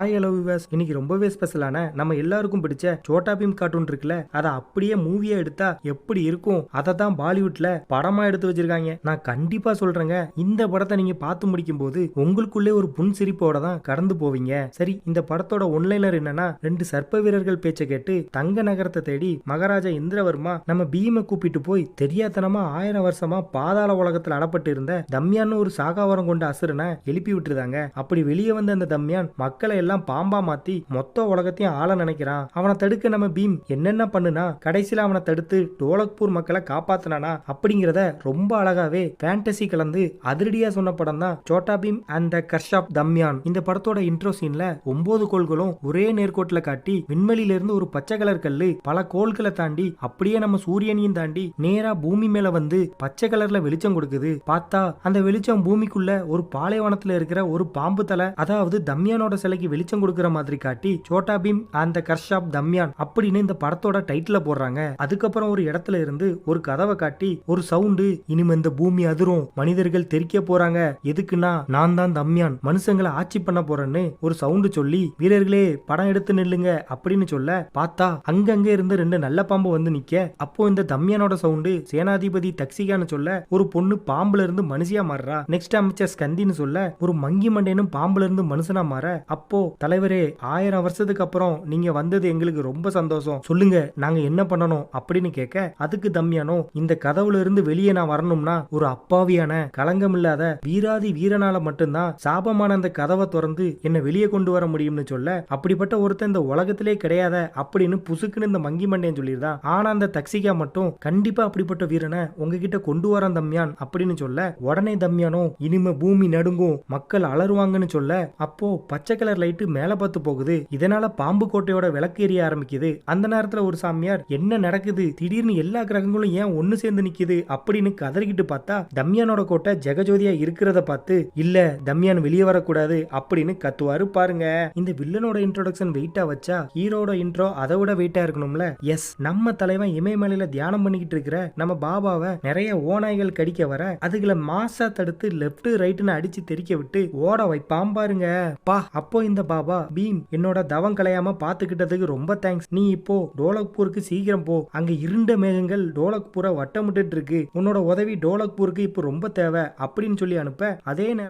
Hi hello விவாஸ் இன்னைக்கு ரொம்பவே ஸ்பெஷலான நம்ம எல்லாருக்கும் பிடிச்ச சோட்டா பீம் கார்ட்டூன் இருக்குல்ல அதை அப்படியே மூவியா எடுத்தா எப்படி இருக்கும் அதை தான் பாலிவுட்ல படமா எடுத்து வச்சிருக்காங்க. நான் கண்டிப்பா சொல்றேங்க இந்த படத்தை நீங்க பார்த்து முடிக்கும் போது உங்களுக்குள்ளே ஒரு புன் சிரிப்போட தான் கடந்து போவீங்க. சரி இந்த படத்தோட ஒன்லைனர் என்னன்னா ரெண்டு சர்ப்ப வீரர்கள் பேச்சை கேட்டு தங்க நகரத்தை தேடி மகாராஜா இந்திரவர்மா நம்ம பீமை கூப்பிட்டு போய் தெரியாதனமா ஆயிரம் வருஷமா பாதாள உலகத்தில் அடப்பட்டு இருந்த தம்யான்னு ஒரு சாகாவரம் கொண்ட அசுரனை எழுப்பி விட்டுருந்தாங்க அப்படி வெளியே வந்த அந்த தம்யான் மக்களை எல்லாம் பாம்பா மாத்தி மொத்த உலகத்தையும் ஆள நினைக்கிறான். அவனை தடுக்க நம்ம பீம் என்னென்ன பண்ணுனா கடைசியில அவனை தடுத்து டோலக்பூர் மக்களை காப்பாத்தினானா அப்படிங்கிறத ரொம்ப அழகாவே ஃபேண்டசி கலந்து அதிரடியா சொன்ன படம் தான் Chhota Bheem and the curse of Damyaan இந்த படத்தோட இன்ட்ரோ சீன்ல ஒன்பது கோள்களும் ஒரே நேர்கோட்டில் காட்டி விண்வெளியில இருந்து ஒரு பச்சை கலர் கல்லு பல கோள்களை தாண்டி அப்படியே நம்ம சூரியனையும் தாண்டி நேரா பூமி மேல வந்து பச்சை கலர்ல வெளிச்சம் கொடுக்குது. பார்த்தா அந்த வெளிச்சம் பூமிக்குள்ள ஒரு பாலைவனத்துல இருக்கிற ஒரு பாம்பு தலை அதாவது தம்யானோட சிலைக்கு வெளிச்சம் கொடுக்கற மாதிரி காட்டி சோட்டா பீம் அந்த கர்ஷாப் தம்யான் அப்படின்னு இந்த படத்தோட டைட்டில போடுறாங்க. அதுக்கப்புறம் ஒரு இடத்துல இருந்து ஒரு கதவை காட்டி ஒரு சவுண்டு இனிமே இந்த பூமி அதிரும் மனிதர்கள் தெரிக்க போறாங்க. எதுக்குன்னா நான் தான் தம்யான் மனுஷங்களை ஆட்சி பண்ண போறேன்னு ஒரு சவுண்டு சொல்லி வீரர்களே படம் எடுத்து நில்லுங்க அப்படின்னு சொல்ல பார்த்தா அங்கங்க இருந்து ரெண்டு நல்ல பாம்பு வந்து நிக்க. அப்போ இந்த தம்யானோட சவுண்டு சேனாதிபதி தக்சிகான்னு சொல்ல ஒரு பொண்ணு பாம்புல இருந்து மனுஷியா மாறுறா. நெக்ஸ்ட் அமைச்சர் ஸ்கந்தின்னு சொல்ல ஒரு மங்கி மண்டேனும் பாம்புல இருந்து மனுஷனா மாற. அப்போ தலைவரே ஆயிரம் வருஷத்துக்கு அப்புறம் நீங்க வந்தது எங்களுக்கு ரொம்ப சந்தோஷம். சொல்லுங்க நாங்க என்ன பண்ணணும் அப்படின்னு கேட்க அதுக்கு தம்யானோ இந்த கதவுல இருந்து வெளியே நான் வரணும்னா ஒரு அப்பாவியான களங்கம் இல்லாத வீராதி வீரனால மட்டும்தான் சாபமான அந்த கதவை திறந்து என்னை வெளியே கொண்டு வர முடியும்னு சொல்ல அப்படிப்பட்ட ஒருத்தன் இந்த உலகத்திலே கிடையாத அப்படின்னு புசுக்குன்னு இந்த மங்கி மண்டேன் சொல்லியிருந்தான் ஆனா அந்த தக்சிகா மட்டும் கண்டிப்பா அப்படிப்பட்ட வீரனை உங்ககிட்ட கொண்டு வரேன் தம்யான் அப்படின்னு சொல்ல உடனே தம்யானோ இனிமே பூமி நடுங்கும் மக்கள் அலறுவாங்கன்னு சொல்ல அப்போ பச்சை கலர் லைட் லைட்டு மேல பார்த்து போகுது. இதனால பாம்பு கோட்டையோட விளக்கு எரிய ஆரம்பிக்குது. அந்த நேரத்துல ஒரு சாமியார் என்ன நடக்குது? திடீர்னு எல்லா கிரகங்களும் ஏன் ஒண்ணு சேர்ந்து நிக்குது? அப்படின்னு கதறிக்கிட்டு பார்த்தா தம்யானோட கோட்டை ஜெகஜோதியா இருக்கிறத பார்த்து இல்ல தம்யான் வெளியே வரக்கூடாது அப்படின்னு கத்துவாரு பாருங்க. இந்த வில்லனோட இன்ட்ரோடக்ஷன் வெயிட்டா வச்சா ஹீரோட இன்ட்ரோ அதை விட வெயிட்டா இருக்கணும்ல. எஸ் நம்ம தலைவன் இமயமலையில தியானம் பண்ணிக்கிட்டு இருக்கிற நம்ம பாபாவை நிறைய ஓநாய்கள் கடிக்க வர அதுகளை மாசா தடுத்து லெஃப்ட் ரைட்னு அடிச்சு தெறிக்க விட்டு ஓட வைப்பாம் பாருங்க. பா அப்போ இந்த பாபா பீம் என்னோட தவம் கலையாம பாத்துக்கிட்டதுக்கு ரொம்ப தேங்க்ஸ் நீ இப்போ டோலக்பூருக்கு சீக்கிரம் போ. அங்க இருண்ட மேகங்கள் டோலக்பூரை வட்டமிட்டு இருக்கு. உன்னோட உதவி டோலக்பூருக்கு இப்போ ரொம்ப தேவை. அப்படின்னு சொல்லி அனுப்ப. அதே நேரம்